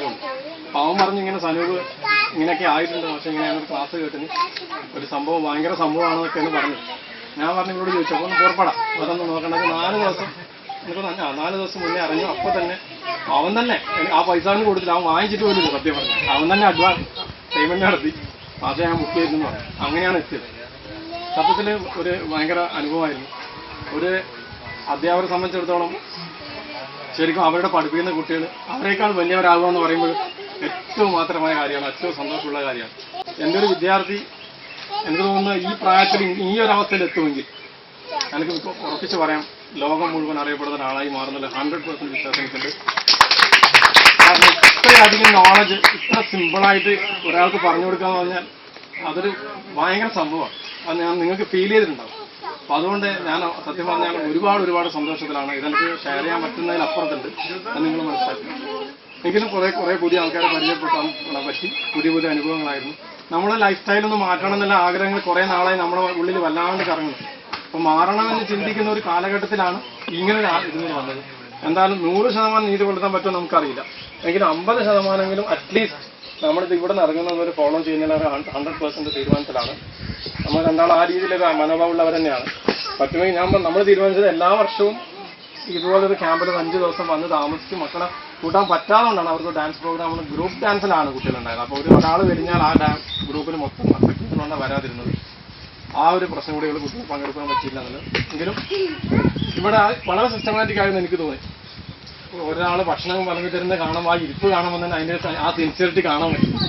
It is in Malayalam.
അപ്പൊ അവൻ പറഞ്ഞു ഇങ്ങനെ സനൂപ് ഇങ്ങനെയൊക്കെ ആയിട്ടുണ്ട്. പക്ഷെ ഇങ്ങനെ ക്ലാസ് കേട്ടിന്. ഒരു സംഭവം ഭയങ്കര സംഭവമാണെന്നൊക്കെയാണ് പറഞ്ഞു. ഞാൻ പറഞ്ഞു ഇവരോട് ചോദിച്ചു. അപ്പോൾ ഒന്ന് പുറപ്പെടാം. അതൊന്ന് നോക്കണ്ടത് നാല് ദിവസം എനിക്ക് നാല് ദിവസം മുന്നേ അറിഞ്ഞു. അപ്പൊ തന്നെ അവൻ തന്നെ ആ പൈസ തന്നെ കൊടുത്തില്ല അവൻ വാങ്ങിച്ചിട്ട് പോലും സത്യം പറഞ്ഞു. അവൻ തന്നെ അഡ്വാൻസ് പേയ്മെന്റ് നടത്തി. മാസം ഞാൻ ബുക്ക് ചെയ്തെന്ന് പറഞ്ഞു. അങ്ങനെയാണ് എത്തിയത്. സത്യത്തിൽ ഒരു ഭയങ്കര അനുഭവമായിരുന്നു. ഒരു അധ്യാപകരെ സംബന്ധിച്ചിടത്തോളം ശരിക്കും അവരുടെ പഠിപ്പിക്കുന്ന കുട്ടികൾ അവരെക്കാൾ വലിയവരാകുക എന്ന് പറയുമ്പോൾ ഏറ്റവും മാത്രമായ കാര്യമാണ് ഏറ്റവും സന്തോഷമുള്ള കാര്യമാണ്. എന്റെ ഒരു വിദ്യാർത്ഥി എനിക്ക് തോന്നുന്നു ഈ പ്രായത്തിൽ ഈ ഒരു അവസ്ഥയിൽ എത്തുമെങ്കിൽ എനിക്ക് ഉറപ്പിച്ച് പറയാം ലോകം മുഴുവൻ അറിയപ്പെടുന്ന ഒരാളായി മാറുന്നില്ല ഹൺഡ്രഡ് പെർസെന്റ് വിശ്വാസം കാരണം ഇത്രയധികം നോളജ് ഇത്ര സിമ്പിളായിട്ട് ഒരാൾക്ക് പറഞ്ഞു കൊടുക്കാന്ന് പറഞ്ഞാൽ അതൊരു ഭയങ്കര സംഭവമാണ്. അത് ഞാൻ നിങ്ങൾക്ക് ഫീൽ ചെയ്തിട്ടുണ്ടാവും. അപ്പൊ അതുകൊണ്ട് ഞാൻ സത്യം പറഞ്ഞാൽ ഒരുപാട് ഒരുപാട് സന്തോഷത്തിലാണ്. ഇതെനിക്ക് ഷെയർ ചെയ്യാൻ പറ്റുന്നതിനപ്പുറത്തുണ്ട് അത് നിങ്ങൾ മനസ്സിലാക്കി എങ്കിലും കുറെ കുറെ പുതിയ ആൾക്കാരെ പരിചയപ്പെട്ടാൻ പറ്റി പുതിയ പുതിയ അനുഭവങ്ങളായിരുന്നു. നമ്മുടെ ലൈഫ് സ്റ്റൈൽ ഒന്ന് മാറ്റണം എന്നുള്ള ആഗ്രഹങ്ങൾ കുറെ നാളായി നമ്മുടെ ഉള്ളിൽ വല്ലാണ്ട് കറങ്ങുന്നു. അപ്പൊ മാറണമെന്ന് ചിന്തിക്കുന്ന ഒരു കാലഘട്ടത്തിലാണ് ഇങ്ങനെ ആ- വന്നത്. എന്തായാലും നൂറ് ശതമാനം നീതി പുലർത്താൻ പറ്റുമോ നമുക്കറിയില്ല. എങ്കിലും അമ്പത് ശതമാനമെങ്കിലും അറ്റ്ലീസ്റ്റ് നമ്മളിത് ഇവിടെ നിന്ന് ഇറങ്ങുന്നവർ ഫോളോ ചെയ്യുന്ന ഒരു ഹൺഡ്രഡ് പേഴ്സെന്റ് തീരുമാനത്തിലാണ്. നമ്മൾ രണ്ടാളും ആ രീതിയിലൊക്കെ മനോഭാവമുള്ളവർ തന്നെയാണ് പറ്റുമെങ്കിൽ ഞാൻ നമ്മൾ തീരുമാനിച്ചത് എല്ലാ വർഷവും ഇതുപോലൊരു ക്യാമ്പിൽ അഞ്ച് ദിവസം വന്ന് താമസിച്ച് മക്കളെ കൂട്ടാൻ പറ്റാതുകൊണ്ടാണ് അവർക്ക് ഡാൻസ് പ്രോഗ്രാം ഗ്രൂപ്പ് ഡാൻസിലാണ് കുട്ടികളുണ്ടായത് അപ്പോൾ ഒരു ഒരാൾ കഴിഞ്ഞാൽ ആ ഡാൻസ് ഗ്രൂപ്പിന് മൊത്തം അഫക്റ്റ് ചെയ്യുന്നതുകൊണ്ടാണ് വരാതിരുന്നത്. ആ ഒരു പ്രശ്നം കൂടി ഇവിടെ കുട്ടികൾ പങ്കെടുക്കാൻ പറ്റിയില്ല എന്നുള്ളത്. എങ്കിലും ഇവിടെ വളരെ സിസ്റ്റമാറ്റിക് ആയിരുന്നു എനിക്ക് തോന്നി. ഒരാൾ ഭക്ഷണം പറഞ്ഞു തരുന്നത് കാണുമ്പോൾ ആ ഇരിപ്പ് കാണുമ്പോൾ തന്നെ അതിന്റെ ആ സിൻസിയറിറ്റി കാണാൻ പറ്റും